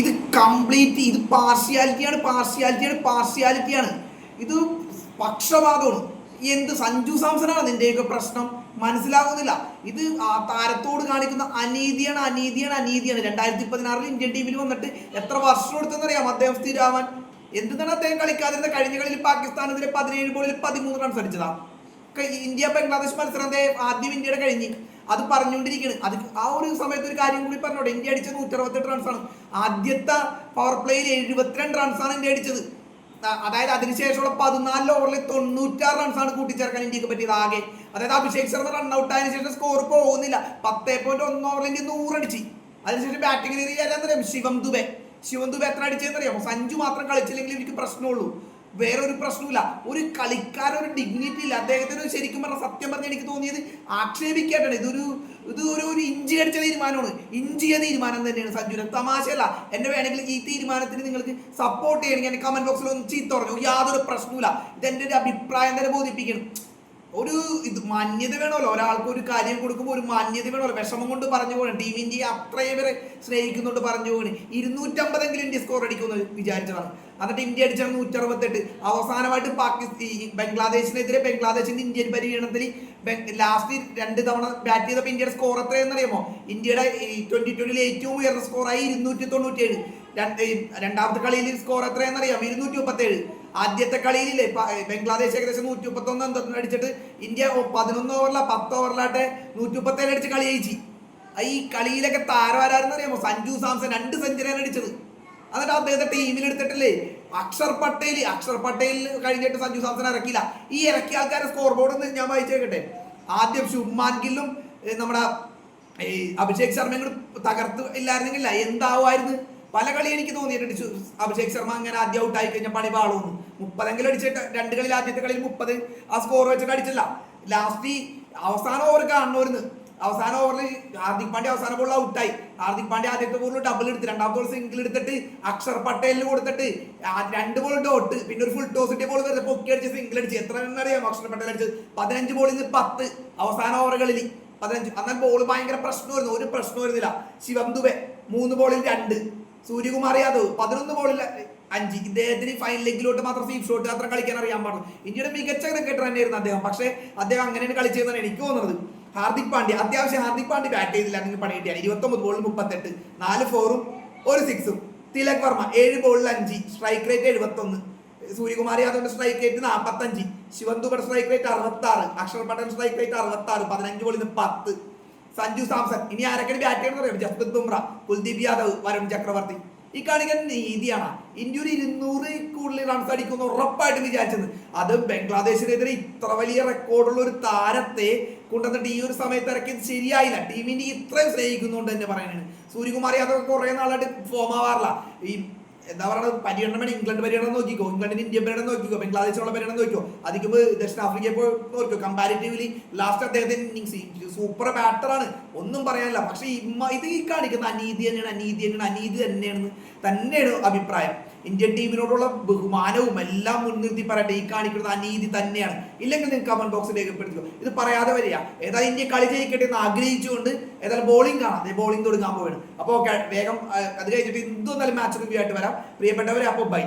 ഇത് കംപ്ലീറ്റ് ഇത് പാർഷ്യാലിറ്റിയാണ് പാർഷ്യാലിറ്റിയാണ് പാർഷ്യാലിറ്റിയാണ് ഇത് പക്ഷപാതമാണ്. എന്ത് സഞ്ജു സാംസനാണ് നിന്റെയൊക്കെ പ്രശ്നം? മനസ്സിലാകുന്നില്ല ഇത് ആ താരത്തോട് കാണിക്കുന്ന അനീതിയാണ് അനീതിയാണ് അനീതിയാണ്. രണ്ടായിരത്തി പതിനാറിൽ ഇന്ത്യൻ ടീമിൽ വന്നിട്ട് എത്ര വർഷം എടുത്തെന്നറിയാം അദ്ദേഹം സ്ഥിരാവാൻ എന്തിനാണ് അദ്ദേഹം കളിക്കാതിരുന്ന കഴിഞ്ഞ കളിയിൽ പാകിസ്ഥാനെതിരെ പതിനേഴ് ബോളിൽ പതിമൂന്ന് റൺസ് അടിച്ചതാണ് ഇന്ത്യ ബംഗ്ലാദേശ് മത്സരം അദ്ദേഹം ആദ്യം ഇന്ത്യയുടെ കഴിഞ്ഞ്. അത് പറഞ്ഞുകൊണ്ടിരിക്കുകയാണ് അത് ആ ഒരു സമയത്ത് ഒരു കാര്യം കൂടി പറഞ്ഞോട്ടെ. ഇന്ത്യ അടിച്ചത് നൂറ്റി അറുപത്തെട്ട് റൺസാണ് ആദ്യത്തെ പവർ പ്ലേയിൽ എഴുപത്തിരണ്ട് റൺസാണ് ഇന്ത്യ അടിച്ചത്. അതായത് അതിനുശേഷമുള്ള പതിനാല് ഓവറിൽ തൊണ്ണൂറ്റാറ് റൺസാണ് കൂട്ടിച്ചേർക്കാൻ ഇന്ത്യയ്ക്ക് പറ്റിയത് ആകെ. അതായത് അഭിഷേക് ശർമ്മ റൺ ഔട്ട് ആയതിനു ശേഷം സ്കോർ പോകുന്നില്ല. പത്തേ പോയിന്റ് ഒന്ന് ഓവറിൽ ഇന്ത്യ നൂറടിച്ച് അതിനുശേഷം ബാറ്റിംഗ് അറിയാം ശിവം ദുബെ. ശിവം ദുബെ എത്ര അടിച്ചതെന്നറിയാമോ സഞ്ജു മാത്രം കളിച്ചില്ലെങ്കിൽ എനിക്ക് പ്രശ്നമുള്ളൂ. വേറെ ഒരു പ്രശ്നമില്ല ഒരു കളിക്കാരൻ ഒരു ഡിഗ്നിറ്റി ഇല്ല. അദ്ദേഹത്തിന് ശരിക്കും പറഞ്ഞ സത്യം പറഞ്ഞ എനിക്ക് തോന്നിയത് ആക്ഷേപിക്കാനാണ്. ഇതൊരു ഇത് ഒരു ഒരു ഇഞ്ചി അടിച്ച തീരുമാനമാണ്. ഇഞ്ചിയ തീരുമാനം തന്നെയാണ് സഞ്ജുവിന്. തമാശയല്ല. എന്നെ വേണമെങ്കിൽ ഈ തീരുമാനത്തിന് നിങ്ങൾക്ക് സപ്പോർട്ട് ചെയ്യണമെങ്കിൽ എന്നെ കമന്റ് ബോക്സിൽ ഒന്ന് ചീത്ത പറഞ്ഞു യാതൊരു പ്രശ്നമില്ല ഇതെന്റെ ഒരു അഭിപ്രായം തന്നെ ബോധിപ്പിക്കണം. ഒരു ഇത് മാന്യത വേണമല്ലോ. ഒരാൾക്ക് ഒരു കാര്യം കൊടുക്കുമ്പോൾ ഒരു മാന്യത വേണമല്ലോ. വിഷമം കൊണ്ട് പറഞ്ഞു പോകണം. ടീം ഇന്ത്യയെ അത്രയും പേരെ സ്നേഹിക്കുന്നുണ്ട് പറഞ്ഞു പോകണം. ഇരുന്നൂറ്റമ്പതെങ്കിലും ഇന്ത്യ സ്കോർ അടിക്കുമെന്ന് വിചാരിച്ചതാണ്. എന്നിട്ട് ഇന്ത്യ അടിച്ചാണ് നൂറ്റി അറുപത്തെട്ട് അവസാനമായിട്ട് പാകിസ്ഥാൻ ബംഗ്ലാദേശിനെതിരെ ബംഗ്ലാദേശിന്റെ ഇന്ത്യൻ പര്യടനത്തിൽ ലാസ്റ്റ് രണ്ട് തവണ ബാറ്റ് ചെയ്തപ്പോൾ ഇന്ത്യയുടെ സ്കോർ എത്രയെന്നറിയാമോ ഇന്ത്യയുടെ ട്വന്റി ട്വന്റിയിൽ ഏറ്റവും ഉയർന്ന സ്കോറായി ഇരുന്നൂറ്റി തൊണ്ണൂറ്റി ഏഴ് രണ്ടാമത്തെ കളിയിൽ സ്കോർ എത്രയെന്നറിയാം ഇരുന്നൂറ്റി മുപ്പത്തേഴ് ആദ്യത്തെ കളിയിലില്ലേ ബംഗ്ലാദേശ് ഏകദേശം നൂറ്റി മുപ്പത്തി ഒന്ന് എന്തോ അടിച്ചിട്ട് ഇന്ത്യ പതിനൊന്ന് ഓവറിലാ പത്ത് ഓവറിലാട്ടെ നൂറ്റി മുപ്പത്തേഴ് അടിച്ച് കളി ജയിച്ചു. ഈ കളിയിലൊക്കെ താരം ആരാരെന്ന് അറിയാമോ സഞ്ജു സാംസൺ രണ്ട് സെഞ്ചുറിയാണ് അടിച്ചത്. എന്നിട്ട് അദ്ദേഹത്തെ ടീമിലെടുത്തിട്ടില്ലേ അക്ഷർ പട്ടേൽ അക്ഷർ പട്ടേൽ കഴിഞ്ഞിട്ട് സഞ്ജു സാംസൺ ഇറക്കിയില്ല. ഈ ഇറക്കിയ ആൾക്കാരെ സ്കോർ ബോർഡ് എന്ന് ഞാൻ വായിച്ചേക്കട്ടെ ആദ്യം ശുഭ്മാൻ ഗില്ലും നമ്മുടെ അഭിഷേക് ശർമ്മയും കൂടി തകർത്ത് ഇല്ലായിരുന്നെങ്കിൽ എന്താവുമായിരുന്നു? പല കളി എനിക്ക് തോന്നിയിട്ടുണ്ട്. അഭിഷേക് ശർമ്മ അങ്ങനെ ആദ്യം ഔട്ട് ആയി കഴിഞ്ഞാൽ പണി പാളൂന്ന് മുപ്പതെങ്കിലും അടിച്ചിട്ട് രണ്ട് കളിയിൽ ആദ്യത്തെ കളിയിൽ മുപ്പത് ആ സ്കോർ വെച്ചിട്ട് അടിച്ചില്ല. ലാസ്റ്റ് അവസാന ഓവർ കാണുന്നവരുന്ന് അവസാന ഓവറിൽ ഹാർദിക് പാണ്ഡ്യ അവസാന ബോളിൽ ഔട്ടായി ഹാർദിക് പാണ്ഡ്യ ആദ്യത്തെ ബോളിൽ ഡബിൾ എടുത്ത് രണ്ടാം ബോൾ സിംഗിൾ എടുത്തിട്ട് അക്ഷർ പട്ടേലിന് കൊടുത്തിട്ട് രണ്ട് ബോൾ ഡോട്ട് പിന്നെ ഒരു ഫുൾ ടോസ് ഇട്ടിയ ബോൾ വെറുതെ പൊക്കി അടിച്ച് സിംഗിൾ അടിച്ച്. എത്ര അറിയാം അക്ഷർ പട്ടേൽ അടിച്ച് പതിനഞ്ച് ബോളിൽ നിന്ന് പത്ത് അവസാന ഓവറുകളിൽ പതിനഞ്ച്. അന്നാൽ ബോൾ ഭയങ്കര പ്രശ്നമായിരുന്നു ഒരു പ്രശ്നം വരുന്നില്ല ശിവം ദുബെ മൂന്ന് ബോളിൽ രണ്ട്. സൂര്യകുമാർ യാദവ് പതിനൊന്ന് ബോളിൽ അഞ്ച്. ഇദ്ദേഹത്തിന് ഫൈനൽ ലെഗിലോട്ട് മാത്രം സ്വീപ് ഷോട്ട് അത്ര കളിക്കാൻ അറിയാൻ പാടുള്ളൂ. ഇന്ത്യയുടെ മികച്ച ക്രിക്കറ്റർ തന്നെയായിരുന്നു അദ്ദേഹം. പക്ഷേ അദ്ദേഹം അങ്ങനെയാണ് കളിച്ചതെന്നാണ് എനിക്ക് തോന്നുന്നത്. ഹാർദിക് പാണ്ഡ്യ. അത്യാവശ്യം ഹാർദിക് പാണ്ഡ്യ ബാറ്റ് ചെയ്തില്ല. അല്ലെങ്കിൽ പണി കിട്ടിയാണ് ഇരുപത്തൊമ്പത് ബോളിൽ മുപ്പത്തെട്ട്. നാല് ഫോറും ഒരു സിക്സും തിലക് വർമ്മ ഏഴ് ബോളിൽ അഞ്ച്. സ്ട്രൈക്ക് റേറ്റ് എഴുപത്തൊന്ന്. സൂര്യകുമാർ യാദവിന്റെ സ്ട്രൈക്ക് റേറ്റ് നാൽപ്പത്തഞ്ച് ശിവന്തുബർ സ്ട്രൈക്ക് റേറ്റ് അറുപത്തി ആറ് അക്ഷർ പട്ടേൽ സ്ട്രൈക്ക് റേറ്റ് അറുപത്തി ആറ് പതിനഞ്ച് ബോളിൽ നിന്ന് പത്ത്. സഞ്ജു സാംസൺ. ഇനി ആരൊക്കെ ബാറ്റ് ചെയ്യണമെന്ന് അറിയാം. ജസ്പ്രീത് ബുംറ കുൽദീപ് യാദവ് വരുൺ ചക്രവർത്തി. ഈ കാണിക്കാൻ നീതിയാണ്. ഇന്ത്യ ഒരു ഇരുന്നൂറ് കൂടുതൽ റൺസ് അടിക്കുന്ന ഉറപ്പായിട്ട് വിചാരിച്ചത്. അത് ബംഗ്ലാദേശിനെതിരെ ഇത്ര വലിയ റെക്കോർഡുള്ള ഒരു താരത്തെ കൊണ്ടുവന്നിട്ട് ഈ ഒരു സമയത്ത് ഇറക്കിയത് ശരിയായില്ല. ടീമിനെ ഇത്രയും സ്നേഹിക്കുന്നുണ്ട് തന്നെ പറയാനാണ് സൂര്യകുമാർ യാദവ് കുറെ നാളായിട്ട് ഫോം ആവാറില്ല. ഈ എന്താ പറയുക പര്യടനം ഇംഗ്ലണ്ട് പര്യടനം നോക്കിക്കോ. ഇംഗ്ലണ്ടിന് ഇന്ത്യ പര്യടനം നോക്കിക്കോ. ബംഗ്ലാദേശിനുള്ള പര്യടനം നോക്കിക്കോ. അതിക്ക് ദക്ഷിണാഫ്രിക്കയെ പോയി നോക്കിക്കോ. കമ്പാരിറ്റീവ്ലി ലാസ്റ്റ് അദ്ദേഹത്തിന് ഇന്നിങ്സ് സൂപ്പർ ബാറ്ററാണ് ഒന്നും പറയാനില്ല. പക്ഷേ ഇത് ഈ കാണിക്കുന്ന അനീതി തന്നെയാണ് അനീതി തന്നെയാണ് അനീതി തന്നെയാണ് തന്നെയാണ് അഭിപ്രായം. ഇന്ത്യൻ ടീമിനോടുള്ള ബഹുമാനവും എല്ലാം മുൻനിർത്തി പറയട്ടെ. ഈ കാണിക്കുന്നത് അനീതി തന്നെയാണ്. ഇല്ലെങ്കിൽ നിങ്ങൾക്ക് കമന്റ് ബോക്സിൽ രേഖപ്പെടുത്തുക. ഇത് പറയാതെ വരിക. ഏതായാലും ഇന്ത്യ കളി ജയിക്കട്ടെ എന്ന് ആഗ്രഹിച്ചുകൊണ്ട് ഏതായാലും ബോളിംഗ് കാണാം. ബോളിംഗ് തുടങ്ങാൻ പോവുകയാണ് അപ്പോൾ വേഗം അത് കഴിഞ്ഞിട്ട് എന്തും നല്ല മാച്ച് റിവ്യൂ ആയിട്ട് വരാം. പ്രിയപ്പെട്ടവരെ അപ്പോൾ ബൈ